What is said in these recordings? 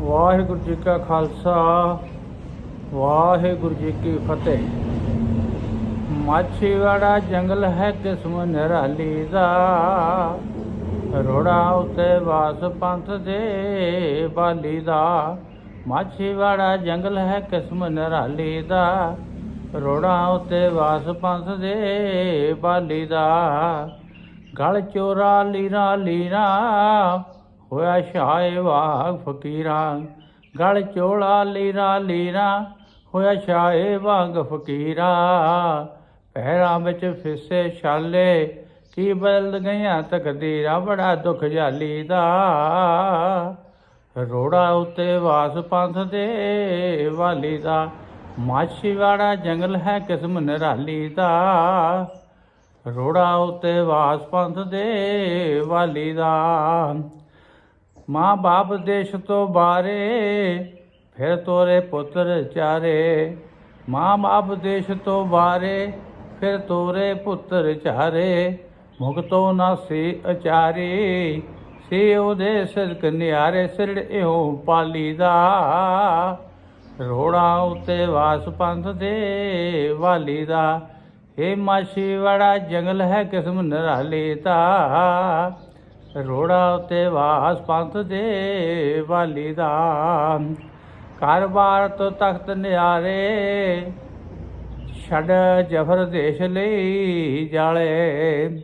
ਵਾਹਿਗੁਰੂ ਜੀ ਕਾ ਖਾਲਸਾ, ਵਾਹਿਗੁਰੂ ਜੀ ਕੀ ਫਤਿਹ। ਮਾਛੀਵਾੜਾ ਜੰਗਲ ਹੈ ਕਿਸਮ ਨਿਰਾਲੀ ਦਾ, ਰੋੜਾ ਉਤੇ ਵਾਸ ਪੰਥ ਦੇ ਬਾਲੀ ਦਾ। ਮਾਛੀਵਾੜਾ ਜੰਗਲ ਹੈ ਕਿਸਮ ਨਿਰਾਲੀ ਦਾ, ਰੋੜਾ ਉਤੇ ਵਾਸ ਪੰਥ ਦੇ ਬਾਲੀ ਦਾ। ਗਲ ਚੋਰਾ ਲੀਰਾ ਲੀਰਾ ਹੋਇਆ ਸ਼ਾਏ ਵਾਗ ਫਕੀਰਾਂ, ਗਲ ਚੋਲਾ ਲੀਰਾ ਲੀਰਾ, ਹੋਇਆ ਸ਼ਾਹ ਵਾਂਗ ਫਕੀਰਾ। ਪਹਿਰਾਂ ਵਿੱਚ ਫਿਸੇ ਛਾਲੇ, ਕੀ ਬਦਲ ਗਈਆਂ ਤਕਦੀਰਾਂ, ਬੜਾ ਦੁੱਖ ਜਾਲੀ ਦਾ। ਰੋੜਾ ਉਤੇ ਵਾਸ ਪੰਥ ਦੇ ਵਾਲੀ ਦਾ ਮਾਛੀਵਾੜਾ ਜੰਗਲ ਹੈ ਕਿਸਮ ਨਿਰਾਲੀ ਦਾ। ਰੋੜਾ ਉਤੇ ਵਾਸ ਪੰਥ ਦੇ ਵਾਲੀ ਦਾ। ਮਾਂ ਬਾਪ ਦੇਸ਼ ਤੋਂ ਬਾਰੇ ਫਿਰ ਤੋਰੇ ਪੁੱਤਰ ਚਾਰੇ। ਮਾਂ ਬਾਪ ਦੇਸ਼ ਤੋਂ ਬਾਰੇ ਫਿਰ ਤੋਰੇ ਪੁੱਤਰ ਚਾਰੇ। ਮੁਕਤੋ ਨਾ ਸੀ ਅਚਾਰੀ, ਸੀ ਉਹਦੇ ਸਿਰਕ ਨਿਆਰੇ ਸਿਰੜ ਇਹੋ ਪਾਲੀ ਦਾ ਰੋੜਾ ਉਤੇ ਵਾਸ ਪੰਥ ਦੇ ਵਾਲੀ ਦਾ ਏ ਮਾਛੀ ਵੜਾ ਜੰਗਲ ਹੈ ਕਿਸਮ ਨਿਰਾਲੀ ਦਾ। ਰੋੜਾ ਉਤੇ ਵਾਸ ਪੰਥ ਦੇ ਵਾਲੀ ਦਾ ਕਾਰਬਾਰ ਤੋਂ ਤਖਤ ਨਿਆਰੇ ਛੱਡ ਜਫਰ ਦੇਸ਼ ਲਈ ਜਾਲੇ।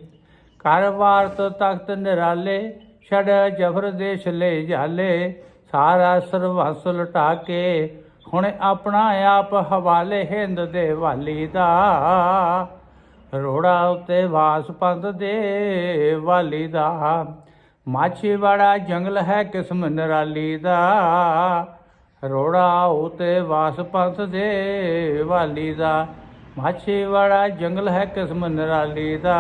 ਕਾਰਬਾਰ ਤੋਂ ਤਖਤ ਨਿਰਾਲੇ ਛੱਡ ਜਫਰ ਦੇਸ਼ ਲਈ ਜਾਲੇ। ਸਾਰਾ ਸਰਵਸ ਲਟਾ ਕੇ ਹੁਣ ਆਪਣਾ ਆਪ ਹਵਾਲੇ ਹਿੰਦ ਦੇ ਵਾਲੀ ਦਾ ਰੋੜਾ ਉਤੇ ਵਾਸ ਪੰਥ ਦੇ ਵਾਲੀ ਦਾ। ਮਾਛੀਵਾੜਾ ਜੰਗਲ ਹੈ ਕਿਸਮ ਨਰਾਲੀ ਦਾ। ਰੋੜਾ ਉਤੇ ਵਾਸ ਪੰਥ ਦੇ ਵਾਲੀ ਦਾ। ਮਾਛੀਵਾੜਾ ਜੰਗਲ ਹੈ ਕਿਸਮ ਨਰਾਲੀ ਦਾ।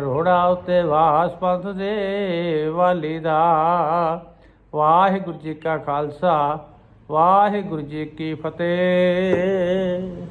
ਰੋੜਾ ਉਤੇ ਵਾਸ ਪੰਥ ਦੇ ਵਾਲੀ ਦਾ। ਵਾਹਿਗੁਰੂ ਜੀ ਕਾ ਖਾਲਸਾ, ਵਾਹਿਗੁਰੂ ਜੀ ਕੀ ਫਤਿਹ।